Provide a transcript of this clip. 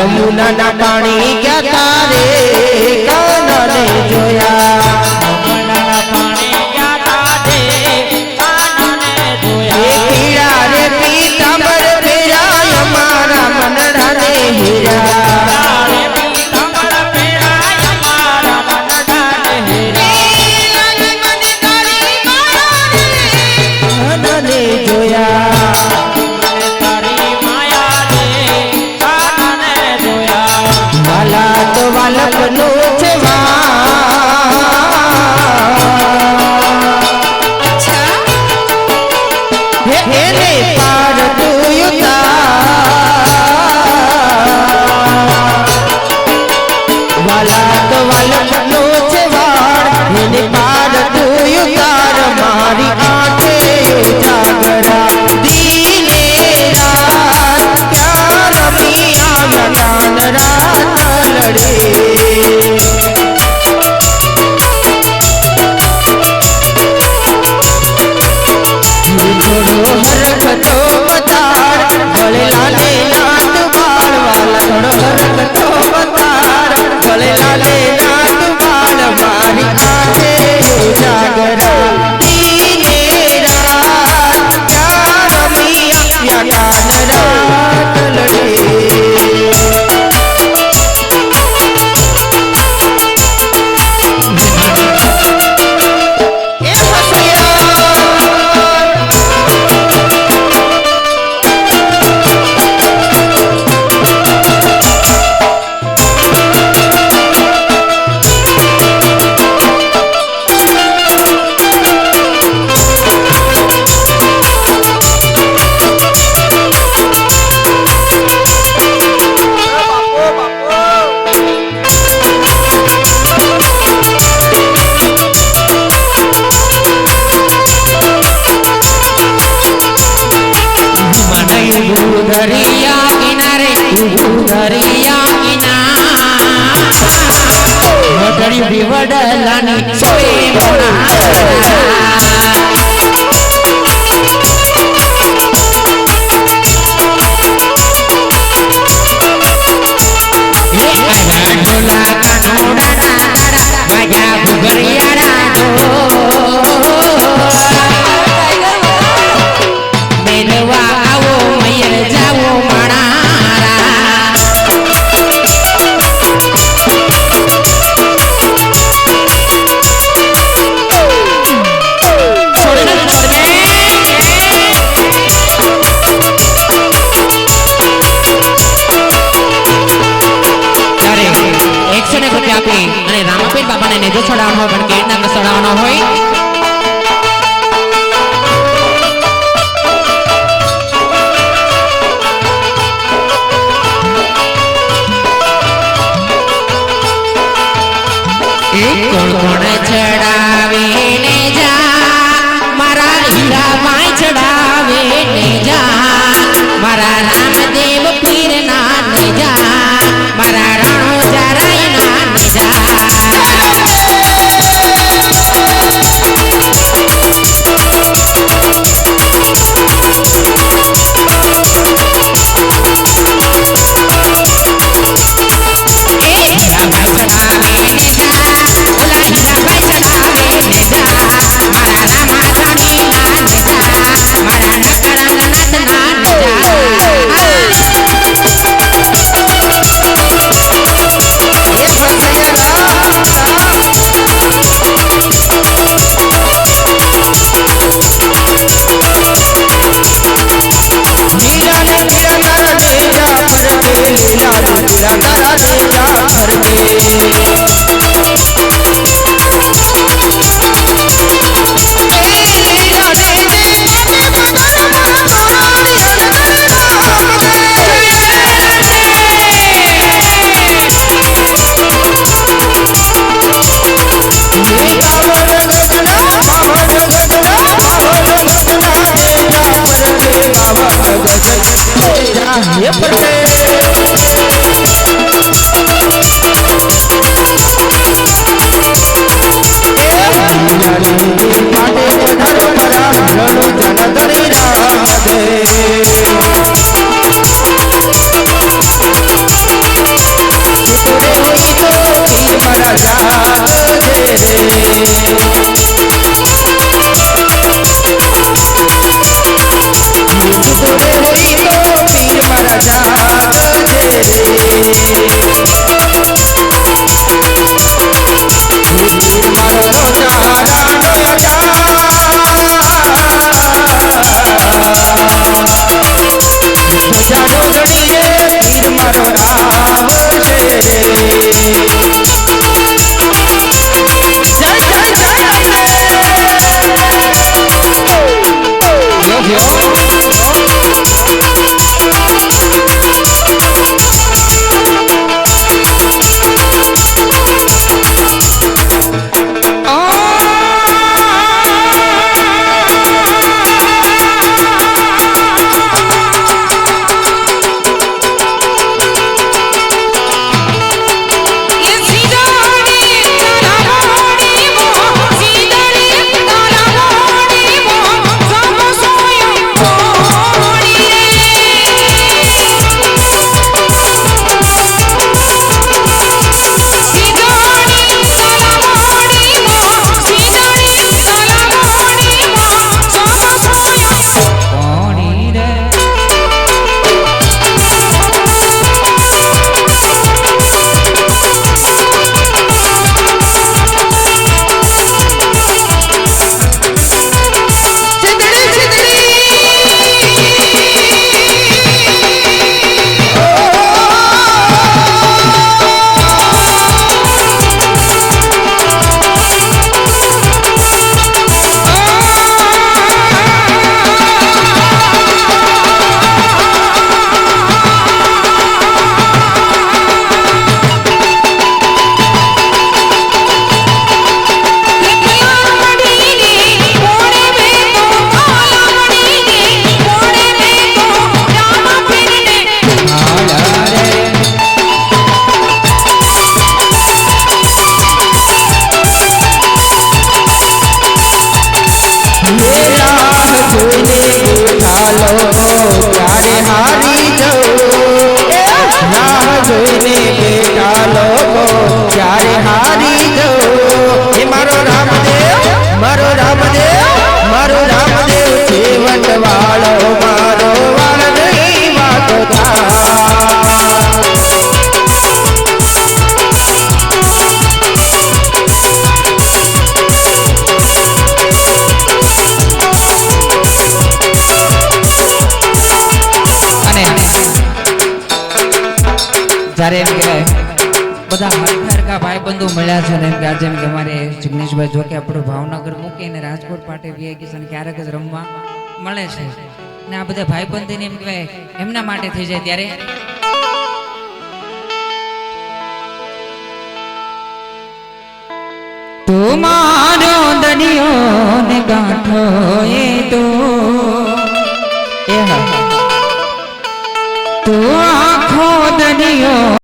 યમુના ના પાણી ગયા તારે કાનને જોયા. લાલનું છે એને પાર તુયુતા વાલા તો વાલા கடல் ને જો જસોડાવવાનો પણ કેળના કસોડાવવાનો હોય लगा दे જ્યારે એમ ભાવનગર મૂકીને ક્યારેક રમવા મળે છે. ને એમ કહેવાય, એમના માટે થઈ જાય ત્યારે. તું મારો દરિયો ગાંઠો